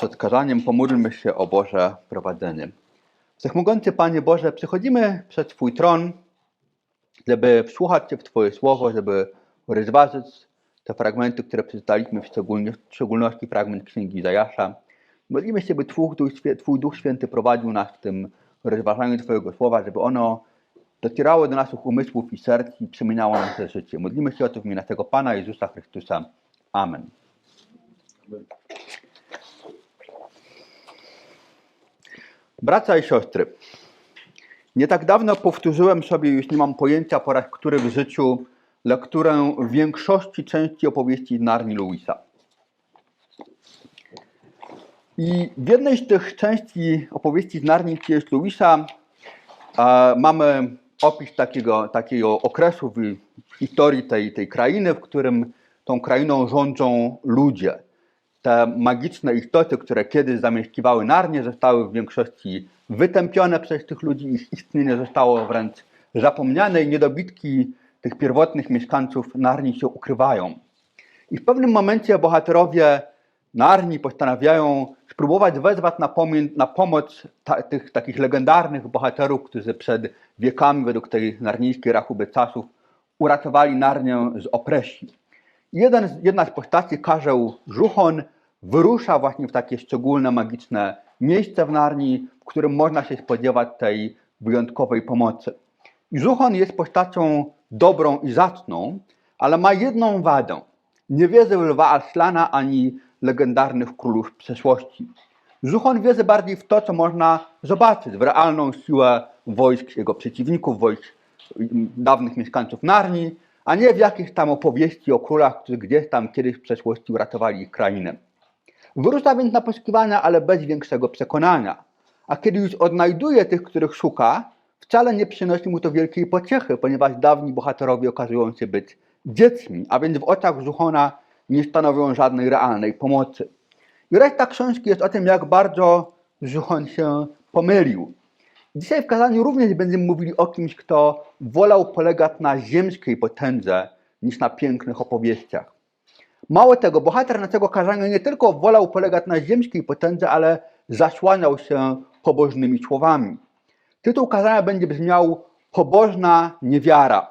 Przed kazaniem pomódlmy się o Boże prowadzenie. Wszechmogący Panie Boże, przychodzimy przed Twój tron, żeby wsłuchać się w Twoje słowo, żeby rozważyć te fragmenty, które przeczytaliśmy, w szczególności fragment Księgi Izajasza. Modlimy się, by Twój Duch, Święty prowadził nas w tym rozważaniu Twojego słowa, żeby ono docierało do naszych umysłów i serc i przemieniało nasze życie. Modlimy się o to w imię naszego Pana Jezusa Chrystusa. Amen. Bracia i siostry, nie tak dawno powtórzyłem sobie, już nie mam pojęcia po raz który w życiu, lekturę większości części opowieści Narni Lewisa. I w jednej z tych części opowieści z Narni C.S. Lewisa e, mamy opis takiego, takiego okresu w historii tej, tej krainy, w którym tą krainą rządzą ludzie. Te magiczne istoty, które kiedyś zamieszkiwały Narnię, zostały w większości wytępione przez tych ludzi, ich istnienie zostało wręcz zapomniane i niedobitki tych pierwotnych mieszkańców Narni się ukrywają. I w pewnym momencie bohaterowie Narni postanawiają spróbować wezwać na, na pomoc ta, tych takich legendarnych bohaterów, którzy przed wiekami według tej narnijskiej rachuby czasów uratowali Narnię z opresji. Jeden jedna z postaci, Karzeł Żuchon, wyrusza właśnie w takie szczególne, magiczne miejsce w Narni, w którym można się spodziewać tej wyjątkowej pomocy. I Żuchon jest postacią dobrą i zacną, ale ma jedną wadę. Nie wierzy w lwa Aslana ani legendarnych królów przeszłości. Żuchon wierzy bardziej w to, co można zobaczyć, w realną siłę wojsk jego przeciwników, wojsk dawnych mieszkańców Narni, a nie w jakieś tam opowieści o królach, którzy gdzieś tam kiedyś w przeszłości uratowali ich krainę. Wyrusza więc na poszukiwania, ale bez większego przekonania. A kiedy już odnajduje tych, których szuka, wcale nie przynosi mu to wielkiej pociechy, ponieważ dawni bohaterowie okazują się być dziećmi, a więc w oczach Żuchona nie stanowią żadnej realnej pomocy. I reszta książki jest o tym, jak bardzo Żuchon się pomylił. Dzisiaj w kazaniu również będziemy mówili o kimś, kto wolał polegać na ziemskiej potędze niż na pięknych opowieściach. Mało tego, bohater naszego kazania nie tylko wolał polegać na ziemskiej potędze, ale zasłaniał się pobożnymi słowami. Tytuł kazania będzie brzmiał Pobożna niewiara.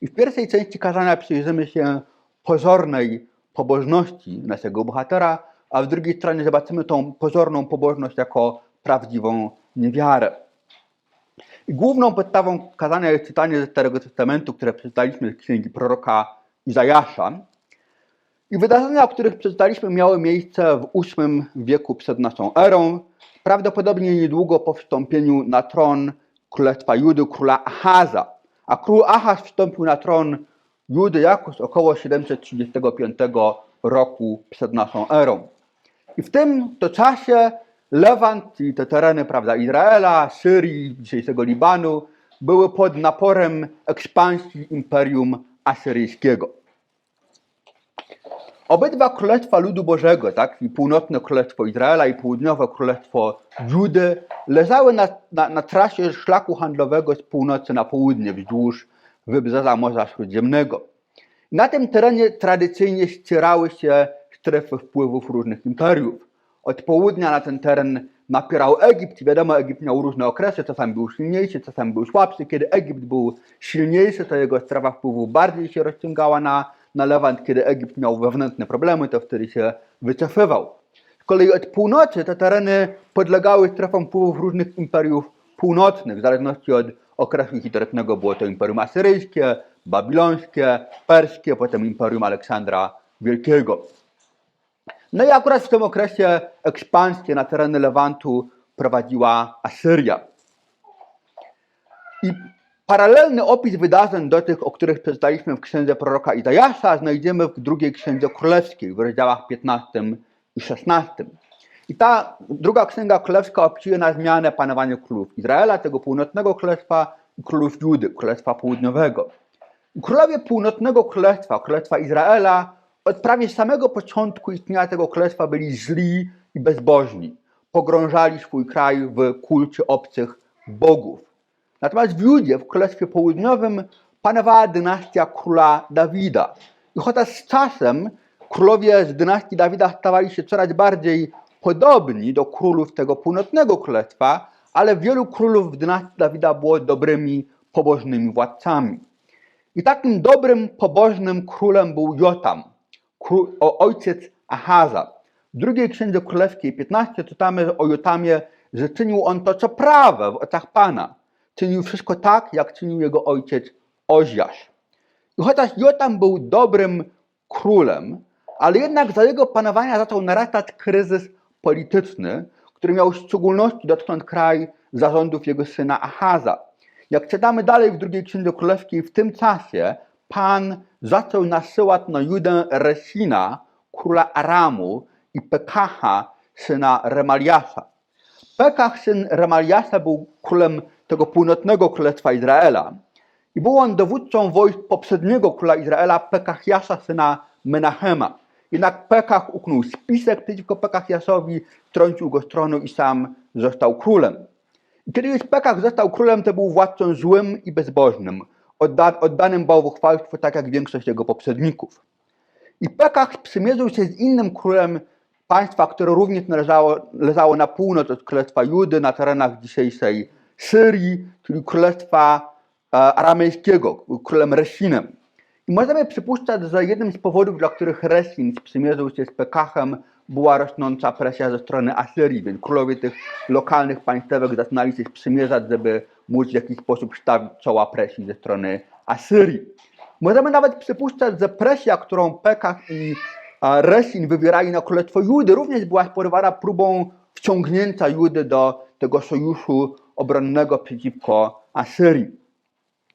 I w pierwszej części kazania przyjrzymy się pozornej pobożności naszego bohatera, a w drugiej stronie zobaczymy tą pozorną pobożność jako prawdziwą niewiarę. I główną podstawą kazania jest czytanie ze Starego Testamentu, które przeczytaliśmy z księgi proroka Izajasza. I wydarzenia, o których przeczytaliśmy, miały miejsce w VIII wieku przed naszą erą, prawdopodobnie niedługo po wstąpieniu na tron królestwa Judy króla Achaza. A król Achaz wstąpił na tron Judy jakoś około 735 roku przed naszą erą. I w tym to czasie Lewant, czyli te tereny prawda, Izraela, Syrii, dzisiejszego Libanu, były pod naporem ekspansji Imperium Asyryjskiego. Obydwa królestwa ludu Bożego, tak, i północne królestwo Izraela i południowe królestwo Judy, leżały na, na, na trasie szlaku handlowego z północy na południe wzdłuż wybrzeża Morza Śródziemnego. Na tym terenie tradycyjnie ścierały się strefy wpływów różnych imperiów. Od południa na ten teren napierał Egipt. Wiadomo, Egipt miał różne okresy, czasami był silniejszy, czasami był słabszy. Kiedy Egipt był silniejszy, to jego strefa wpływów bardziej się rozciągała na, na Lewant. Kiedy Egipt miał wewnętrzne problemy, to wtedy się wycofywał. Z kolei od północy te tereny podlegały strefom wpływów różnych imperiów północnych, w zależności od okresu historycznego było to Imperium Asyryjskie, Babilońskie, Perskie, potem Imperium Aleksandra Wielkiego. No i akurat w tym okresie ekspansję na tereny Lewantu prowadziła Asyria. I paralelny opis wydarzeń do tych, o których przeczytaliśmy w księdze proroka Izajasza, znajdziemy w drugiej księdze królewskiej, w rozdziałach 15 i 16. I ta druga księga królewska opisuje na zmianę panowanie królów Izraela, tego północnego królestwa i królów Judy, królestwa południowego. Królowie północnego królestwa, królestwa Izraela, od prawie samego początku istnienia tego królestwa byli źli i bezbożni. Pogrążali swój kraj w kulcie obcych bogów. Natomiast w Judzie, w Królestwie Południowym, panowała dynastia króla Dawida. I chociaż z czasem królowie z dynastii Dawida stawali się coraz bardziej podobni do królów tego północnego królestwa, ale wielu królów w dynastii Dawida było dobrymi, pobożnymi władcami. I takim dobrym, pobożnym królem był Jotam, król, ojciec Ahaza. W drugiej księdze królewskiej 15 czytamy o Jotamie, że czynił on to, co prawe w oczach Pana. Czynił wszystko tak, jak czynił jego ojciec Ozjasz. I chociaż Jotam był dobrym królem, ale jednak za jego panowania zaczął narastać kryzys polityczny, który miał w szczególności dotknąć kraj zarządów jego syna Ahaza. Jak czytamy dalej w drugiej księdze królewskiej, w tym czasie Pan zaczął nasyłać na Judę Resina, króla Aramu i Pekacha, syna Remaliasza. Pekach, syn Remaliasza, był królem tego północnego królestwa Izraela i był on dowódcą wojsk poprzedniego króla Izraela, Pekachiasza, syna Menachema. Jednak Pekach uknął spisek przeciwko Pekachiaszowi, trącił go z tronu i sam został królem. I kiedy już Pekach został królem, to był władcą złym i bezbożnym, odda oddanym bałwochwalstwu, tak jak większość jego poprzedników. I Pekach sprzymierzył się z innym królem państwa, które również należało, leżało na północ od królestwa Judy, na terenach dzisiejszej Syrii, czyli królestwa e, aramejskiego, królem Resinem. I możemy przypuszczać, że jednym z powodów, dla których Resin sprzymierzył się z Pekachem, była rosnąca presja ze strony Asyrii, więc królowie tych lokalnych państwek zaczynali się sprzymierzać, żeby móc w jakiś sposób stawić czoła presji ze strony Asyrii. Możemy nawet przypuszczać, że presja, którą Pekach i a, Resin wywierali na królestwo Judy, również była spowodowana próbą wciągnięcia Judy do tego sojuszu obronnego przeciwko Asyrii.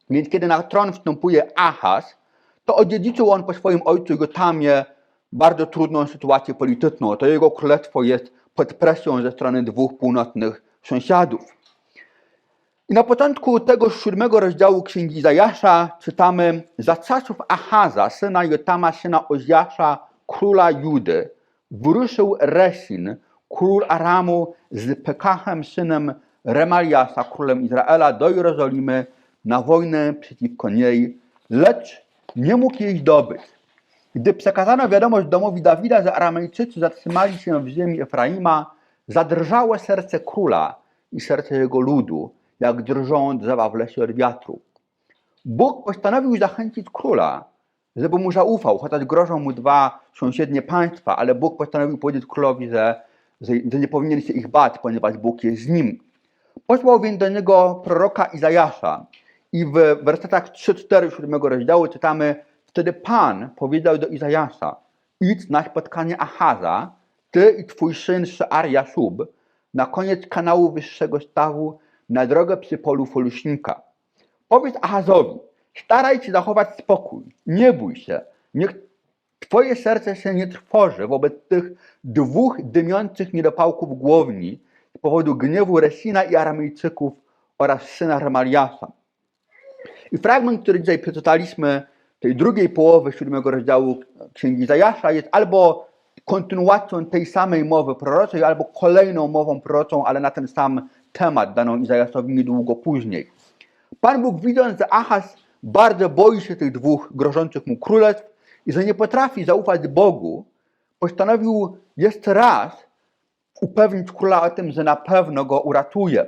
Więc kiedy na tron wstępuje Ahaz, to odziedziczył on po swoim ojcu Jotamie bardzo trudną sytuację polityczną. To jego królestwo jest pod presją ze strony dwóch północnych sąsiadów. I na początku tego siódmego rozdziału Księgi Zajasza czytamy za czasów Ahaza, syna Jotama, syna Ozjasza, króla Judy, wyruszył Resin, król Aramu z Pekachem, synem Remaliasa, królem Izraela, do Jerozolimy na wojnę przeciwko niej, lecz nie mógł jej zdobyć. Gdy przekazano wiadomość domowi Dawida, że Aramejczycy zatrzymali się w ziemi Efraima, zadrżało serce króla i serce jego ludu, jak drżą drzewa w lesie od wiatru. Bóg postanowił zachęcić króla, żeby mu zaufał, chociaż grożą mu dwa sąsiednie państwa, ale Bóg postanowił powiedzieć królowi, że, że nie powinien się ich bać, ponieważ Bóg jest z nim. Posłał więc do niego proroka Izajasza i w wersetach 3-4 7 rozdziału czytamy Wtedy Pan powiedział do Izajasza idź na spotkanie Ahaza, ty i twój syn Shear Jaszub, na koniec kanału wyższego stawu, na drogę przy polu foluśnika. Powiedz Ahazowi, staraj się zachować spokój, nie bój się, niech twoje serce się nie trwoży wobec tych dwóch dymiących niedopałków głowni z powodu gniewu Resina i Aramejczyków oraz syna Remaliasa. I fragment, który dzisiaj przeczytaliśmy, tej drugiej połowy siódmego rozdziału Księgi Zajasza jest albo kontynuacją tej samej mowy proroczej, albo kolejną mową proroczą, ale na ten sam temat daną Izajaszowi niedługo później. Pan Bóg widząc, że Ahaz bardzo boi się tych dwóch grożących mu królestw i że nie potrafi zaufać Bogu, postanowił jeszcze raz upewnić króla o tym, że na pewno go uratuje.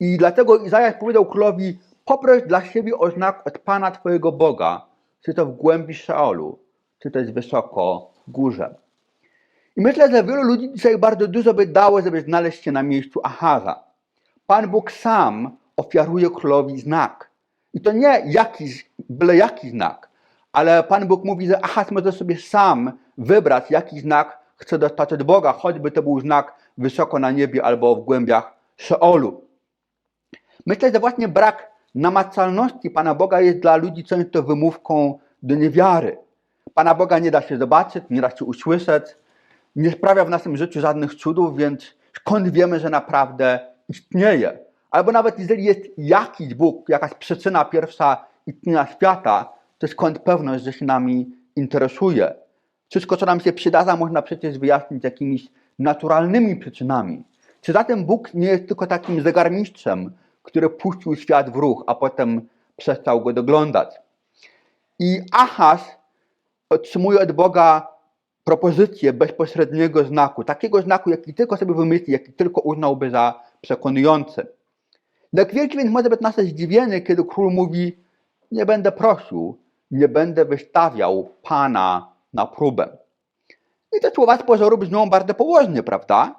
I dlatego Izajasz powiedział królowi, poproś dla siebie o znak od Pana Twojego Boga, czy to w głębi Szeolu, czy to jest wysoko w górze. I myślę, że wielu ludzi dzisiaj bardzo dużo by dało, żeby znaleźć się na miejscu Ahaza. Pan Bóg sam ofiaruje królowi znak. I to nie jakiś, byle jaki znak, ale Pan Bóg mówi, że Ahaz może sobie sam wybrać, jaki znak chce dostać od Boga, choćby to był znak wysoko na niebie albo w głębiach Szeolu. Myślę, że właśnie brak namacalności Pana Boga jest dla ludzi często wymówką do niewiary. Pana Boga nie da się zobaczyć, nie da się usłyszeć, nie sprawia w naszym życiu żadnych cudów, więc skąd wiemy, że naprawdę istnieje? Albo nawet jeżeli jest jakiś Bóg, jakaś przyczyna pierwsza istnienia świata, to skąd pewność, że się nami interesuje? Wszystko, co nam się przydarza, można przecież wyjaśnić jakimiś naturalnymi przyczynami. Czy zatem Bóg nie jest tylko takim zegarmistrzem, który puścił świat w ruch, a potem przestał go doglądać? I Ahaz otrzymuje od Boga propozycję bezpośredniego znaku, takiego znaku, jaki tylko sobie wymyśli, jaki tylko uznałby za przekonujący. Jak wielkie więc może być nasze zdziwienie, kiedy król mówi: Nie będę prosił, nie będę wystawiał pana na próbę. I te słowa z pozoru brzmią bardzo położnie, prawda?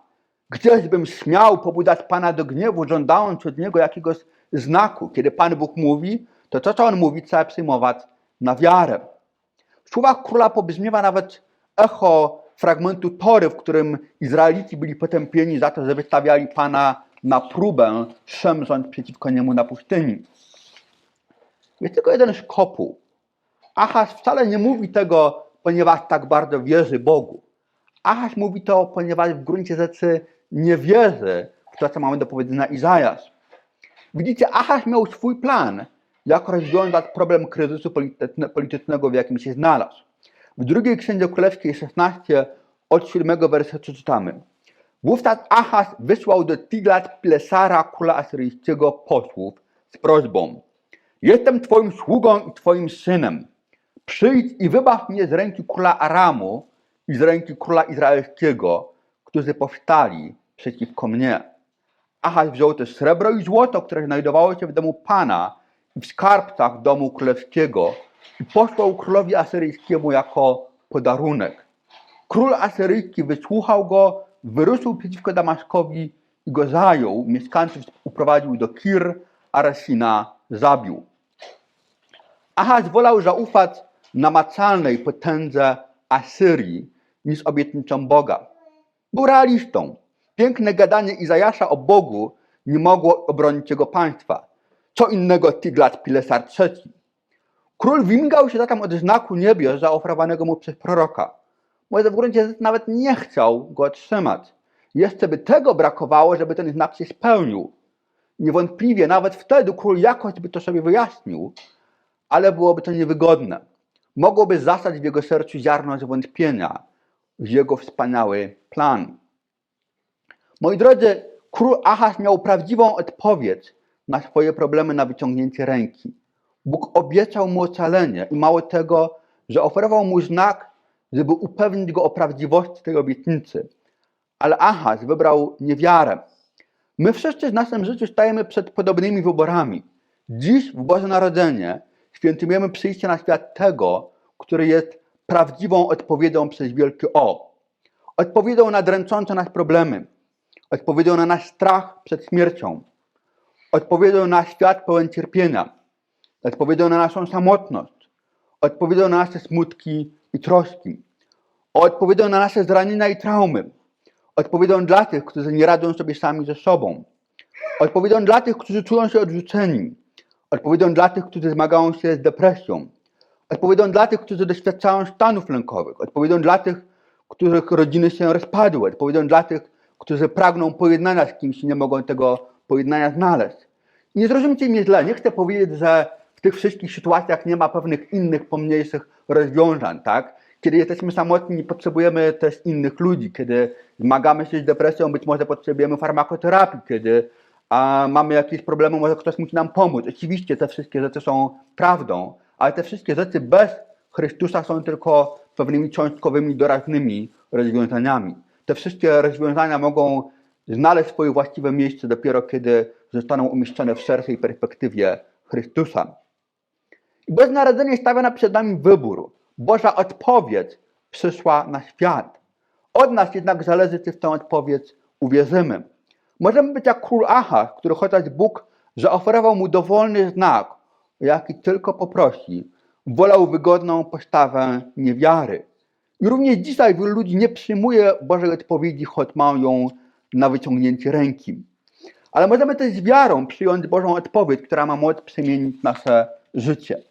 Gdzieś bym śmiał pobudzać Pana do gniewu, żądając od Niego jakiegoś znaku. Kiedy Pan Bóg mówi, to to, co On mówi, trzeba przyjmować na wiarę. W słowach króla pobrzmiewa nawet echo fragmentu Tory, w którym Izraelici byli potępieni za to, że wystawiali Pana na próbę, szemrząc przeciwko Niemu na pustyni. Jest tylko jeden szkopuł. Achaz wcale nie mówi tego, ponieważ tak bardzo wierzy Bogu. Achaz mówi to, ponieważ w gruncie rzeczy nie wierzy w to, co mamy do powiedzenia Izajasz. Widzicie, Achaz miał swój plan, jak rozwiązać problem kryzysu polityczne- politycznego, w jakim się znalazł. W drugiej księdze królewskiej 16 od 7 wersetu czytamy. Wówczas Achaz wysłał do Tiglat-Pilesara, króla asyryjskiego, posłów z prośbą Jestem twoim sługą i twoim synem. Przyjdź i wybaw mnie z ręki króla Aramu i z ręki króla izraelskiego, którzy powstali przeciwko mnie. Achaz wziął też srebro i złoto, które znajdowało się w domu Pana i w skarbcach domu królewskiego i posłał królowi asyryjskiemu jako podarunek. Król asyryjski wysłuchał go, wyruszył przeciwko Damaszkowi i go zajął. Mieszkańców uprowadził do Kir, a Resina zabił. Ahaz wolał zaufać namacalnej potędze Asyrii niż obietnicom Boga. Był realistą. Piękne gadanie Izajasza o Bogu nie mogło obronić jego państwa. Co innego Tiglat-Pilesar III. Król wymigał się zatem od znaku niebios zaoferowanego mu przez proroka. Może w gruncie nawet nie chciał go otrzymać. Jeszcze by tego brakowało, żeby ten znak się spełnił. Niewątpliwie nawet wtedy król jakoś by to sobie wyjaśnił, ale byłoby to niewygodne. Mogłoby zastać w jego sercu ziarno zwątpienia w jego wspaniały plan. Moi drodzy, król Ahaz miał prawdziwą odpowiedź na swoje problemy na wyciągnięcie ręki. Bóg obiecał mu ocalenie i mało tego, że oferował mu znak, żeby upewnić go o prawdziwości tej obietnicy. Ale Ahaz wybrał niewiarę. My wszyscy w naszym życiu stajemy przed podobnymi wyborami. Dziś w Boże Narodzenie świętujemy przyjście na świat tego, który jest prawdziwą odpowiedzią przez wielkie O. Odpowiedzią na dręczące nas problemy. Odpowiedzią na nasz strach przed śmiercią. Odpowiedzią na świat pełen cierpienia. Odpowiedzią na naszą samotność. Odpowiedzią na nasze smutki i troski. Odpowiedzią na nasze zranienia i traumy. Odpowiedzią dla tych, którzy nie radzą sobie sami ze sobą. Odpowiedzią dla tych, którzy czują się odrzuceni. Odpowiedzią dla tych, którzy zmagają się z depresją. Odpowiedzią dla tych, którzy doświadczają stanów lękowych. Odpowiedzią dla tych, których rodziny się rozpadły. Odpowiedzią dla tych, którzy pragną pojednania z kimś i nie mogą tego pojednania znaleźć. Nie zrozumcie mnie źle, nie chcę powiedzieć, że w tych wszystkich sytuacjach nie ma pewnych innych, pomniejszych rozwiązań, tak? Kiedy jesteśmy samotni, potrzebujemy też innych ludzi. Kiedy zmagamy się z depresją, być może potrzebujemy farmakoterapii. Kiedy a, mamy jakieś problemy, może ktoś musi nam pomóc. Oczywiście te wszystkie rzeczy są prawdą, ale te wszystkie rzeczy bez Chrystusa są tylko pewnymi cząstkowymi, doraźnymi rozwiązaniami. Te wszystkie rozwiązania mogą znaleźć swoje właściwe miejsce dopiero kiedy zostaną umieszczone w szerszej perspektywie Chrystusa. I Boże Narodzenie stawia przed nami wybór. Boża odpowiedź przyszła na świat. Od nas jednak zależy, czy w tę odpowiedź uwierzymy. Możemy być jak król Achaz, który chociaż Bóg zaoferował mu dowolny znak, o jaki tylko poprosi, wolał wygodną postawę niewiary. I również dzisiaj wielu ludzi nie przyjmuje Bożej odpowiedzi, choć mają ją na wyciągnięcie ręki. Ale możemy też z wiarą przyjąć Bożą odpowiedź, która ma moc przemienić nasze życie.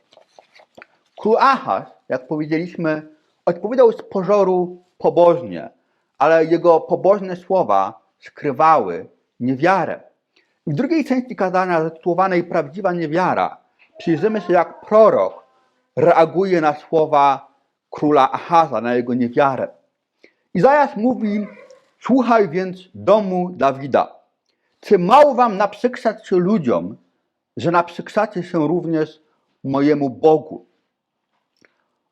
Król Achaz, jak powiedzieliśmy, odpowiedział z pożoru pobożnie, ale jego pobożne słowa skrywały niewiarę. W drugiej części kazania zatytułowanej Prawdziwa niewiara przyjrzymy się, jak prorok reaguje na słowa króla Achaza, na jego niewiarę. Izajasz mówi, słuchaj więc domu Dawida. Czy mało wam naprzykrzać się ludziom, że naprzykrzacie się również mojemu Bogu?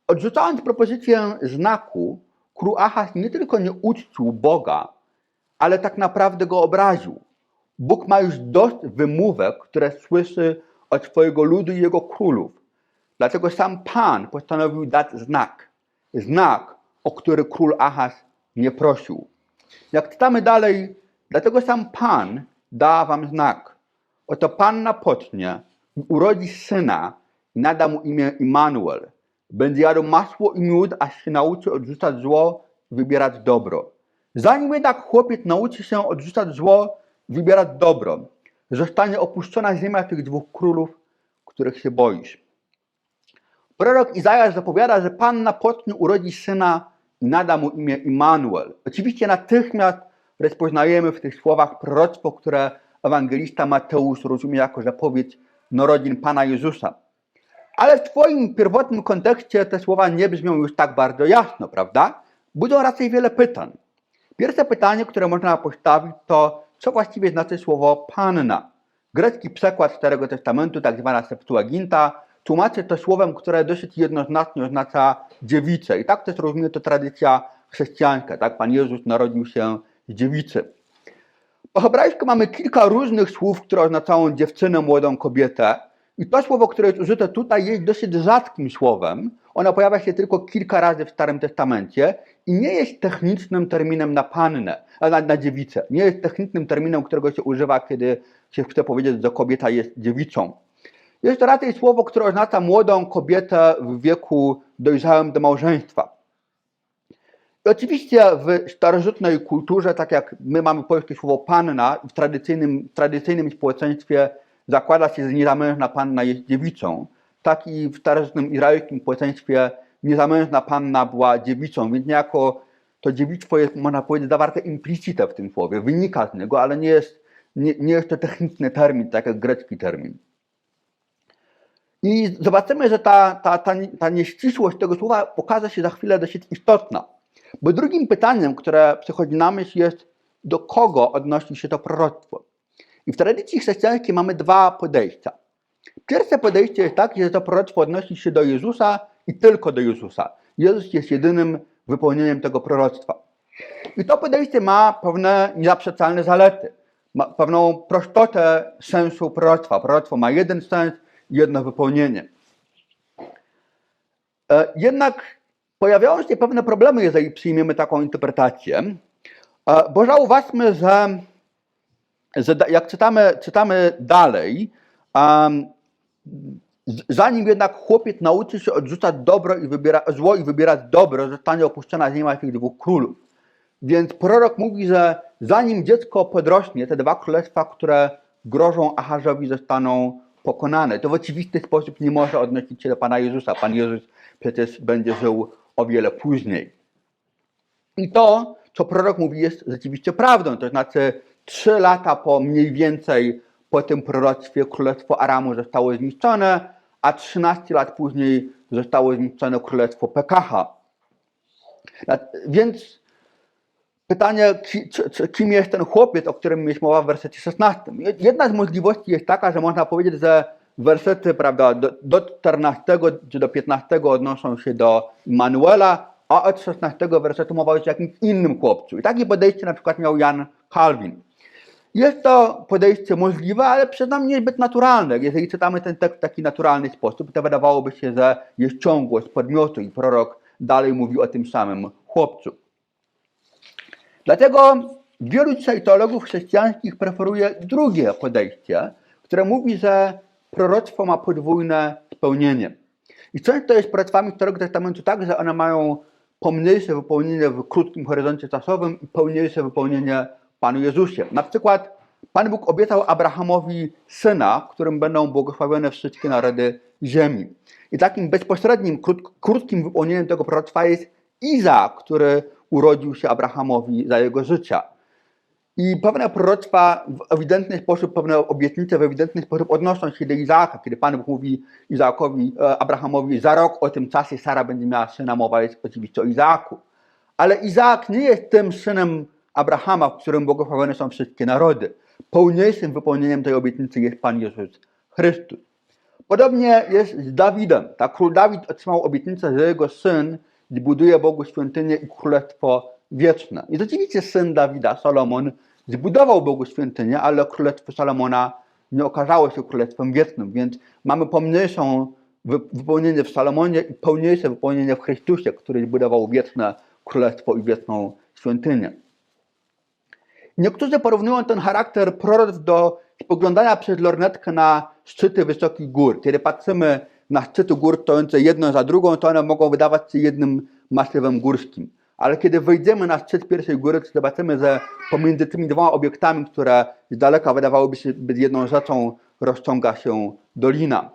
Odrzucając propozycję znaku, król Ahaz nie tylko nie uczcił Boga, ale tak naprawdę go obraził. Bóg ma już dość wymówek, które słyszy od swojego ludu i jego królów. Dlatego sam Pan postanowił dać znak. Znak, o który król Ahaz nie prosił. Jak czytamy dalej, dlatego sam Pan da wam znak. Oto Panna pocznie i urodzi syna i nada mu imię Immanuel. Będzie jadł masło i miód, aż się nauczy odrzucać zło i wybierać dobro. Zanim jednak chłopiec nauczy się odrzucać zło wybierać dobro, zostanie opuszczona ziemia tych dwóch królów, których się boisz. Prorok Izajasz zapowiada, że Panna pocznie urodzi syna i nada mu imię Immanuel. Oczywiście natychmiast rozpoznajemy w tych słowach proroctwo, które ewangelista Mateusz rozumie jako zapowiedź narodzin Pana Jezusa. Ale w Twoim pierwotnym kontekście te słowa nie brzmią już tak bardzo jasno, prawda? Budzą raczej wiele pytań. Pierwsze pytanie, które można postawić, to co właściwie znaczy słowo panna? Grecki przekład Starego Testamentu, tak zwana Septuaginta, tłumaczy to słowem, które dosyć jednoznacznie oznacza dziewicę. I tak też rozumie to tradycja chrześcijańska. Tak? Pan Jezus narodził się z dziewicy. Po hebrajsku mamy kilka różnych słów, które oznaczają dziewczynę, młodą kobietę. I to słowo, które jest użyte tutaj, jest dosyć rzadkim słowem. Ono pojawia się tylko kilka razy w Starym Testamencie i nie jest technicznym terminem na pannę, na, na dziewicę. Nie jest technicznym terminem, którego się używa, kiedy się chce powiedzieć, że kobieta jest dziewicą. Jest to raczej słowo, które oznacza młodą kobietę w wieku dojrzałym do małżeństwa. I oczywiście w starożytnej kulturze, tak jak my mamy polskie słowo panna, w tradycyjnym, tradycyjnym społeczeństwie zakłada się, że niezamężna panna jest dziewicą, tak i w starożytnym izraelskim społeczeństwie niezamężna panna była dziewicą, więc niejako to dziewictwo jest, można powiedzieć, zawarte implicite w tym słowie, wynika z niego, ale nie jest, nie, nie jest to techniczny termin, tak jak grecki termin. I zobaczymy, że ta, ta, ta, ta nieścisłość tego słowa okaże się za chwilę dosyć istotna. Bo drugim pytaniem, które przychodzi na myśl jest, do kogo odnosi się to proroctwo. I w tradycji chrześcijańskiej mamy dwa podejścia. Pierwsze podejście jest takie, że to proroctwo odnosi się do Jezusa i tylko do Jezusa. Jezus jest jedynym wypełnieniem tego proroctwa. I to podejście ma pewne niezaprzeczalne zalety. Ma pewną prostotę sensu proroctwa. Proroctwo ma jeden sens, jedno wypełnienie. E, Jednak pojawiają się pewne problemy, jeżeli przyjmiemy taką interpretację, E, bo zauważmy, że, jak czytamy, czytamy dalej, z- zanim jednak chłopiec nauczy się odrzucać dobro i wybiera, zło i wybierać dobro, zostanie opuszczona ziemia tych dwóch królów. Więc prorok mówi, że zanim dziecko podrośnie, te dwa królestwa, które grożą Ahazowi, zostaną pokonane. To w oczywisty sposób nie może odnosić się do Pana Jezusa. Pan Jezus przecież będzie żył o wiele później. I to, co prorok mówi, jest rzeczywiście prawdą. To znaczy, trzy lata po mniej więcej po tym proroctwie królestwo Aramu zostało zniszczone, a 13 lat później zostało zniszczone królestwo Pekacha. Na- Więc pytanie, kim jest ten chłopiec, o którym jest mowa w wersecie 16. Jedna z możliwości jest taka, że można powiedzieć, że wersety prawda, do, do 14 czy do 15 odnoszą się do Immanuela, a od 16 wersetu mowa jest o jakimś innym chłopcu. I takie podejście na przykład miał Jan Calvin. Jest to podejście możliwe, ale przyznam niezbyt naturalne. Jeżeli czytamy ten tekst w taki naturalny sposób, to wydawałoby się, że jest ciągłość podmiotu i prorok dalej mówi o tym samym chłopcu. Dlatego wielu dzisiaj teologów chrześcijańskich preferuje drugie podejście, które mówi, że proroctwo ma podwójne spełnienie. I często jest proroctwami Starego Testamentu tak, że one mają pomniejsze wypełnienie w krótkim horyzoncie czasowym i pełniejsze wypełnienie Panu Jezusie. Na przykład Pan Bóg obiecał Abrahamowi syna, którym będą błogosławione wszystkie narody ziemi. I takim bezpośrednim, krót, krótkim wypełnieniem tego proroctwa jest Izaak, który urodził się Abrahamowi za jego życia. I pewne proroctwa w ewidentny sposób, pewne obietnice w ewidentny sposób odnoszą się do Izaaka, kiedy Pan Bóg mówi Izaakowi, e, Abrahamowi, za rok o tym czasie Sara będzie miała syna, mowa jest oczywiście o Izaaku. Ale Izaak nie jest tym synem Abrahama, w którym błogosławione są wszystkie narody. Pełniejszym wypełnieniem tej obietnicy jest Pan Jezus Chrystus. Podobnie jest z Dawidem. Tak, król Dawid otrzymał obietnicę, że jego syn zbuduje Bogu świątynię i królestwo wieczne. I rzeczywiście syn Dawida, Salomon, zbudował Bogu świątynię, ale królestwo Salomona nie okazało się królestwem wiecznym, więc mamy pomniejszą wy- wypełnienie w Salomonie i pełniejsze wypełnienie w Chrystusie, który zbudował wieczne królestwo i wieczną świątynię. Niektórzy porównują ten charakter proroctw do spoglądania przez lornetkę na szczyty wysokich gór. Kiedy patrzymy na szczyty gór stojące jedną za drugą, to one mogą wydawać się jednym masywem górskim. Ale kiedy wejdziemy na szczyt pierwszej góry, to zobaczymy, że pomiędzy tymi dwoma obiektami, które z daleka wydawałyby się być jedną rzeczą, rozciąga się dolina.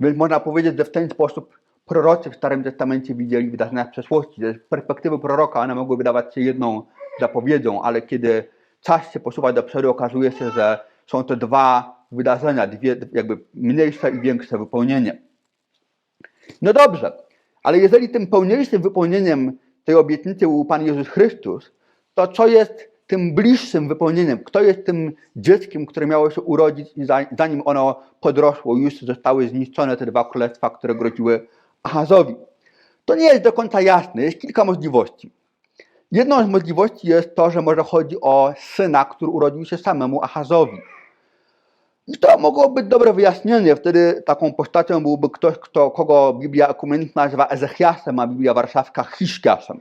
Więc można powiedzieć, że w ten sposób prorocy w Starym Testamencie widzieli wydarzenia z przeszłości. Z perspektywy proroka one mogły wydawać się jedną zapowiedzią, ale kiedy czas się posuwa do przodu, okazuje się, że są to dwa wydarzenia, dwie jakby mniejsze i większe wypełnienie. No dobrze, ale jeżeli tym pełniejszym wypełnieniem tej obietnicy był Pan Jezus Chrystus, to co jest tym bliższym wypełnieniem? Kto jest tym dzieckiem, które miało się urodzić i za- zanim ono podrosło, już zostały zniszczone te dwa królestwa, które groziły Ahazowi? To nie jest do końca jasne, jest kilka możliwości. Jedną z możliwości jest to, że może chodzi o syna, który urodził się samemu Ahazowi. I to mogło być dobre wyjaśnienie. Wtedy taką postacią byłby ktoś, kto, kogo Biblia ekumeniczna nazywa Ezechiasem, a Biblia warszawska Hiszkiaszem.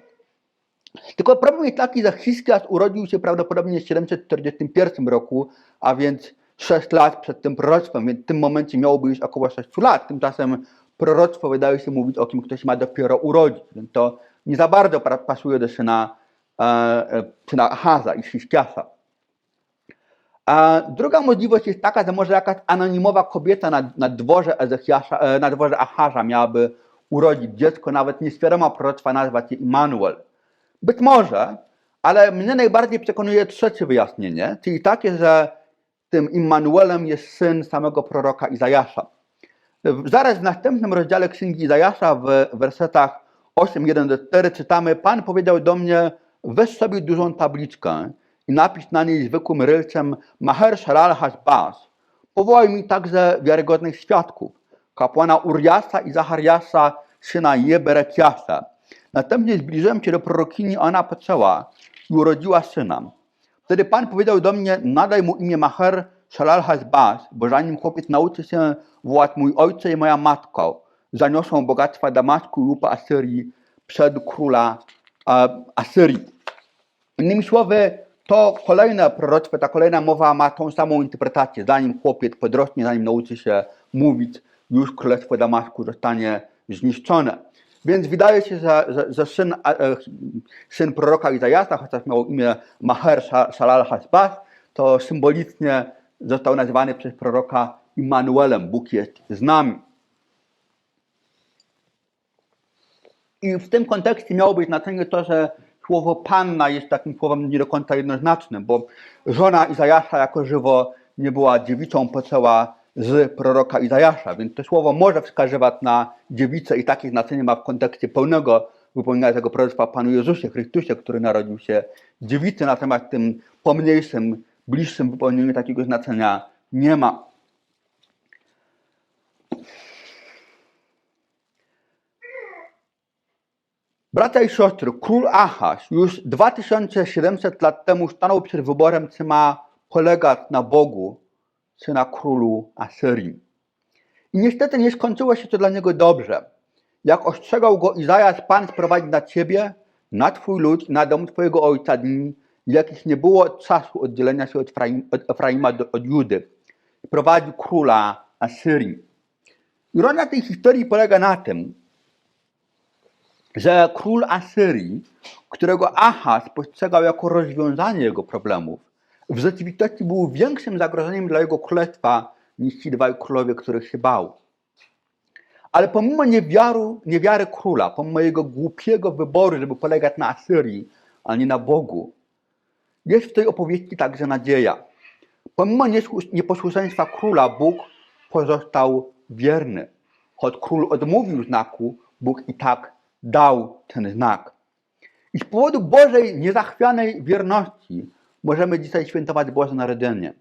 Tylko problem jest taki, że Hiszkiasz urodził się prawdopodobnie w 741 roku, a więc 6 lat przed tym proroctwem, więc w tym momencie miałoby już około 6 lat. Tymczasem proroctwo wydaje się mówić o kim ktoś ma dopiero urodzić, więc to nie za bardzo pasuje do syna, e, e, syna Ahaza i Hiszkiasza. A druga możliwość jest taka, że może jakaś anonimowa kobieta na, na, dworze, e, na dworze Ahaza miałaby urodzić dziecko, nawet nieświadoma proroctwa nazwać je Immanuel. Być może, ale mnie najbardziej przekonuje trzecie wyjaśnienie, czyli takie, że tym Immanuelem jest syn samego proroka Izajasza. Zaraz w następnym rozdziale Księgi Izajasza w wersetach 8, 1 do 4 czytamy Pan powiedział do mnie, weź sobie dużą tabliczkę i napisz na niej zwykłym rylcem Maher Shalal Hashbaz. Powołaj mi także wiarygodnych świadków, kapłana Uriasa i Zachariasa, syna Jeberekiasa. Następnie zbliżyłem się do prorokini, ona poczęła i urodziła syna. Wtedy Pan powiedział do mnie, nadaj mu imię Maher Shalal Hashbaz, bo zanim chłopiec nauczy się wołać mój ojcze i moja matko, zaniosą bogactwa Damaszku i łupa Asyrii przed króla Asyrii. Innymi słowy, to kolejne proroctwo, ta kolejna mowa ma tą samą interpretację. Zanim chłopiec podrośnie, zanim nauczy się mówić, już królestwo Damaszku zostanie zniszczone. Więc wydaje się, że, że, że syn, e, syn proroka Izajasza, chociaż miał imię Maher Sha- Shalal Hashbaz, to symbolicznie został nazywany przez proroka Immanuelem. Bóg jest z nami. I w tym kontekście miało być znaczenie to, że słowo panna jest takim słowem nie do końca jednoznacznym, bo żona Izajasza jako żywo nie była dziewicą, poczęła z proroka Izajasza, więc to słowo może wskazywać na dziewicę i takie znaczenie ma w kontekście pełnego wypełnienia tego proroctwa Panu Jezusie Chrystusie, który narodził się dziewicy, natomiast tym pomniejszym, bliższym wypełnieniu takiego znaczenia nie ma. Bracia i siostry, król Achasz już 2700 lat temu stanął przed wyborem, czy ma polegać na Bogu, czy na królu Asyrii. I niestety nie skończyło się to dla niego dobrze. Jak ostrzegał go Izajasz, Pan sprowadzi na ciebie, na twój lud, na dom twojego ojca dni, jakich nie było czasu oddzielenia się od, Efraim, od Efraima do, od Judy. Prowadził króla Asyrii. Ironia tej historii polega na tym, że król Asyrii, którego Ahaz postrzegał jako rozwiązanie jego problemów, w rzeczywistości był większym zagrożeniem dla jego królestwa niż ci dwaj królowie, których się bał. Ale pomimo niewiaru, niewiary króla, pomimo jego głupiego wyboru, żeby polegać na Asyrii, a nie na Bogu, jest w tej opowieści także nadzieja. Pomimo nieposłuszeństwa króla, Bóg pozostał wierny. Choć król odmówił znaku, Bóg i tak dał ten znak. I z powodu Bożej niezachwianej wierności możemy dzisiaj świętować Boże Narodzenie.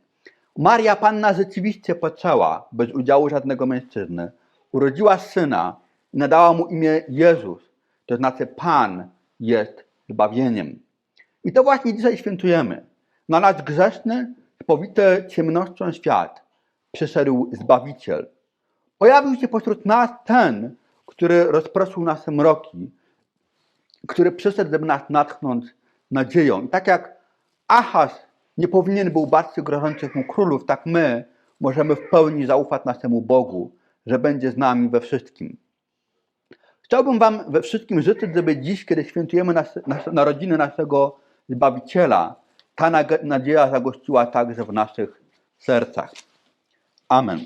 Maria Panna rzeczywiście poczęła, bez udziału żadnego mężczyzny, urodziła syna i nadała mu imię Jezus, to znaczy Pan jest zbawieniem. I to właśnie dzisiaj świętujemy. Na nasz grzeszny, spowity ciemnością świat przyszedł Zbawiciel. Pojawił się pośród nas ten, który rozproszył nasze mroki, który przyszedł, żeby nas natchnąć nadzieją. I tak jak Ahaz nie powinien był bać się grożących mu królów, tak my możemy w pełni zaufać naszemu Bogu, że będzie z nami we wszystkim. Chciałbym Wam we wszystkim życzyć, żeby dziś, kiedy świętujemy nas, nas, narodziny naszego Zbawiciela, ta nadzieja zagościła także w naszych sercach. Amen.